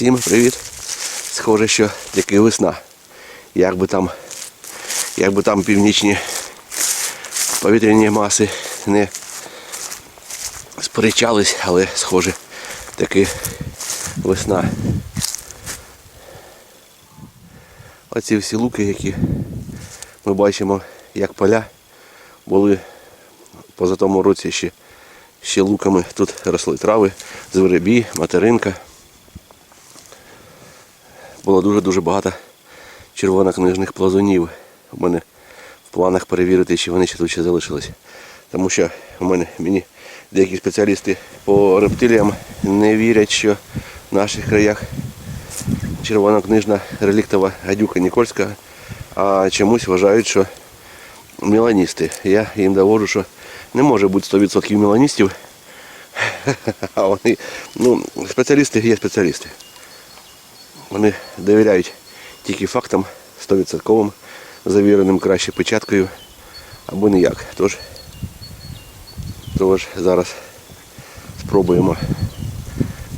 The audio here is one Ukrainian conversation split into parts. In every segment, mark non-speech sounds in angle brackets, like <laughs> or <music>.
Всім привіт! Схоже, що таки весна. Як би там, як би там північні повітряні маси не сперечались, але схоже, таки весна. Оці всі луки, які ми бачимо, як поля, були поза тому році ще, ще луками. Тут росли трави, зверебі, материнка. Було дуже-дуже багато червонокнижних плазунів. У мене в планах перевірити, чи вони ще тут ще залишились. Тому що у мене мені деякі спеціалісти по рептиліям не вірять, що в наших краях червонокнижна реліктова гадюка Нікольська, а чомусь вважають, що меланісти. Я їм доводжу, що не може бути 100% меланістів. <laughs> А вони, ну, спеціалісти є спеціалісти. Вони довіряють тільки фактам 100% завіреним краще печаткою або ніяк. Тож, тож зараз спробуємо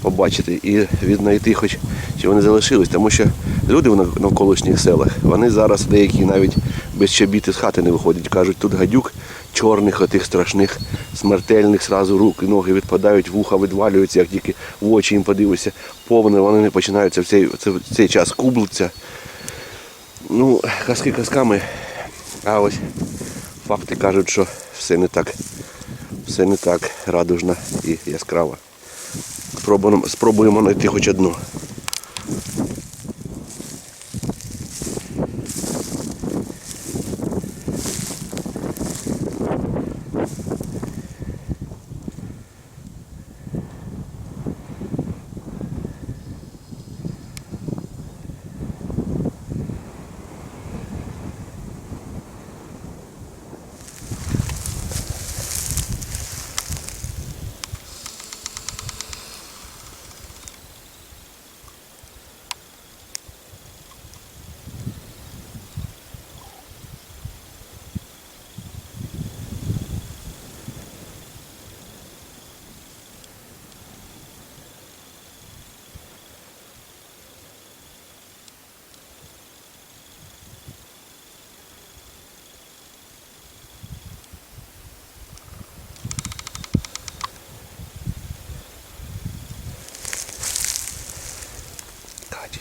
побачити і віднайти хоч чи вони залишились, тому що люди в нав- навколишніх селах, вони зараз деякі навіть без чобіти з хати не виходять. Кажуть, тут гадюк чорних, отих страшних, смертельних, зразу руки, ноги відпадають, вуха відвалюються, як тільки в очі їм подивишся, повне, вони не починаються в цей, в цей час кублиться. Ну, казки казками, а ось факти кажуть, що все не так, все не так радужно і яскраво. Спробуємо знайти хоч одну.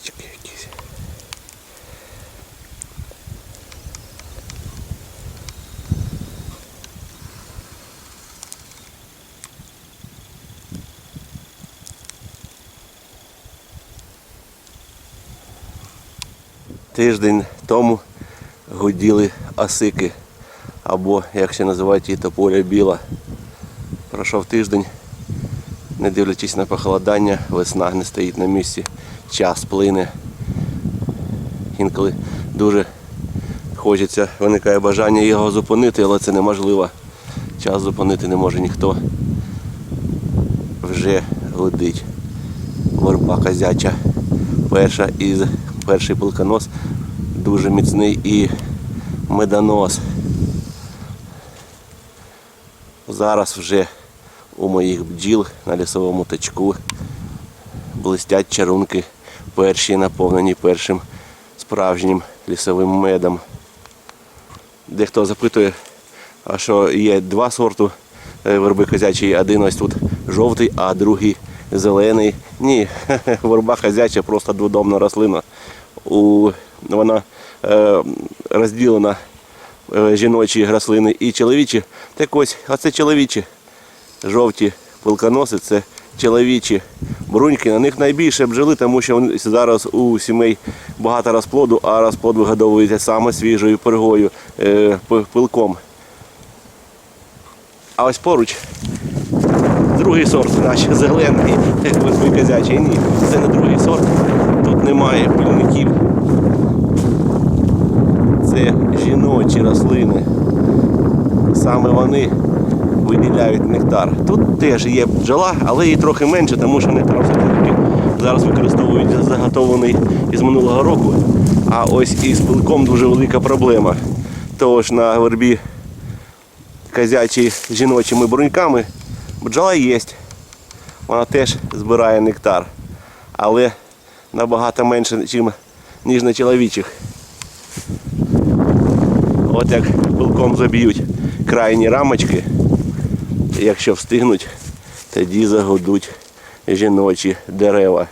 Качечки якісь. Тиждень тому гуділи осики, або, як ще називають її, тополя біла. Пройшов тиждень, не дивлячись на похолодання, весна не стоїть на місці, час плине. Інколи дуже хочеться, виникає бажання його зупинити, але це неможливо. Час зупинити не може ніхто. Вже гудить. Верба козяча. Перша із перший пилконос дуже міцний і медонос. Зараз вже у моїх бджіл на лісовому тачку блистять чарунки перші, наповнені першим справжнім лісовим медом. Дехто запитує, а що є два сорту е, верби козячої, один ось тут жовтий, а другий зелений. Ні, <laughs> верба козяча просто дводомна рослина. У, вона е, розділена е, жіночі рослини і чоловічі. Так ось, а це чоловічі жовті пилконоси це чоловічі бруньки. На них найбільше бджоли, тому що зараз у сімей багато розплоду, а розплод вигодовується саме свіжою пергою, е, пилком. А ось поруч другий сорт наш <laughs> зелений, <laughs> верби козячий. Ні, це не другий сорт. Тут немає пильників. Це жіночі рослини. Саме вони виділяють нектар. Тут теж є бджола, але її трохи менше, тому що нектар все-таки зараз використовують заготовлений із минулого року. А ось із пилком дуже велика проблема. Тож на вербі козячі жіночими бруньками бджола є. Вона теж збирає нектар. Але набагато менше, ніж на чоловічих. От як пилком заб'ють крайні рамочки, якщо встигнуть, тоді загодуть жіночі дерева.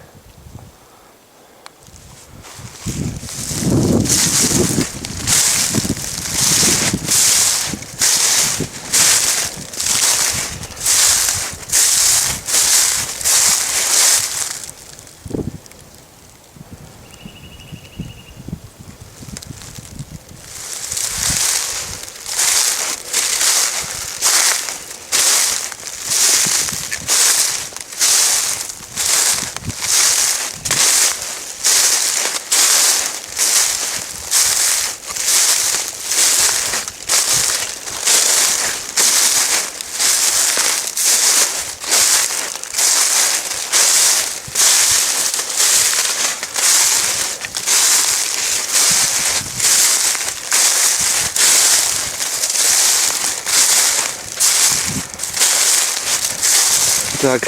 Так,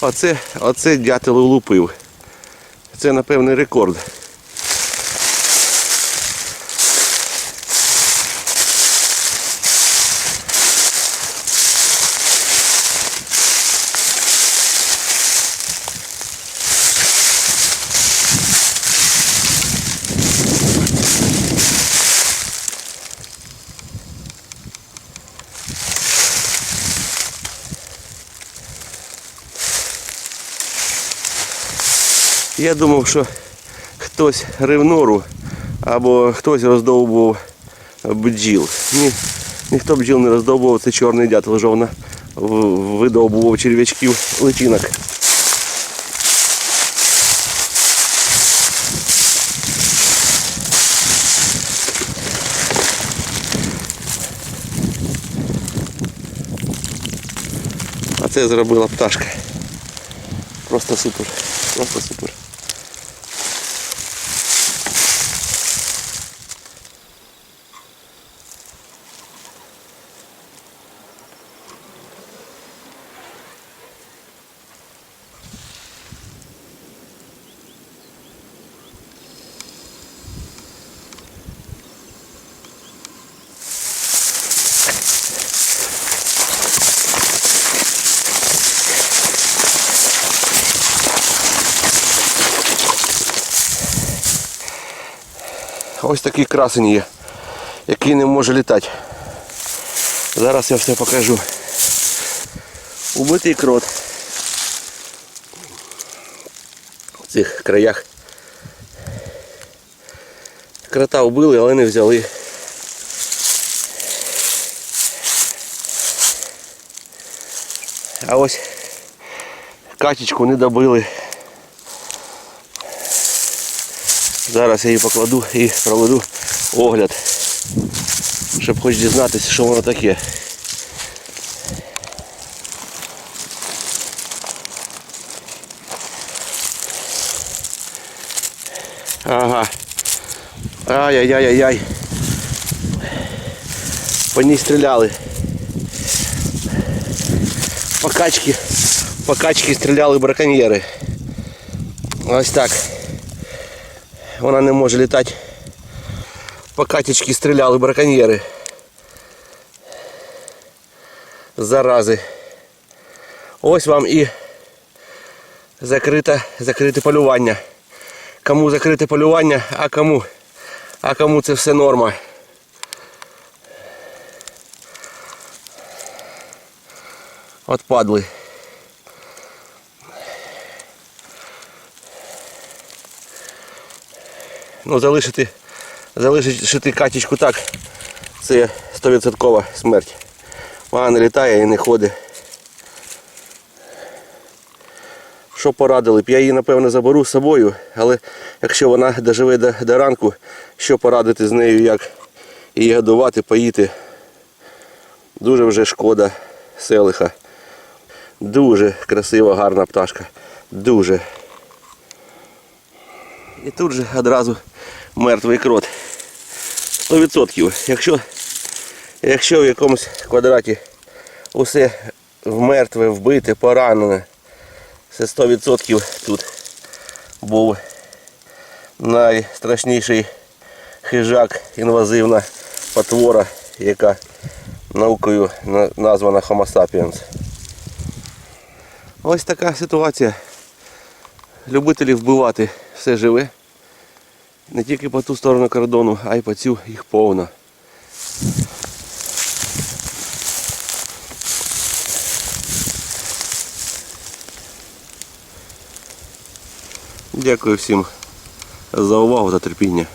оце, оце дятел улупив. Це, напевне, рекорд. Я думав, що хтось рив нору або хтось роздовбував бджіл. Ні, ніхто бджіл не роздовбував, це чорний дятел жовна видовбував черв'ячків личинок. А це зробила пташка. Просто супер. Просто супер. Ось такий красень є, який не може літати. Зараз я все покажу. Убитий крот. В цих краях. Крота вбили, але не взяли. А ось качечку не добили. Зараз я її покладу і проведу огляд, щоб хоч дізнатися, що воно таке. Ага. Ай-яй-яй-яй-яй. По ній стріляли. По качки стріляли браконьєри. Ось так. Вона не може літати. По катічки стріляли браконьєри. Зарази. Ось вам і закрите, закрите полювання. Кому закрите полювання, а кому, а кому це все норма. От падли. Ну, залишити, залишити катічку так, це 100% смерть. Вона не літає і не ходить. Що порадили б? Я її, напевно, заберу з собою, але якщо вона доживе до, до ранку, що порадити з нею, як її годувати, поїти. Дуже вже шкода селиха. Дуже красива, гарна пташка. Дуже. І тут же одразу мертвий крот. 100%. Якщо, якщо в якомусь квадраті усе вмертве, вбите, поранене, це 100% тут був найстрашніший хижак, інвазивна потвора, яка наукою названа Homo sapiens. Ось така ситуація. Любителі вбивати все живе. Не тільки по ту сторону кордону, а й по цю їх повно. Дякую всім за увагу, за терпіння.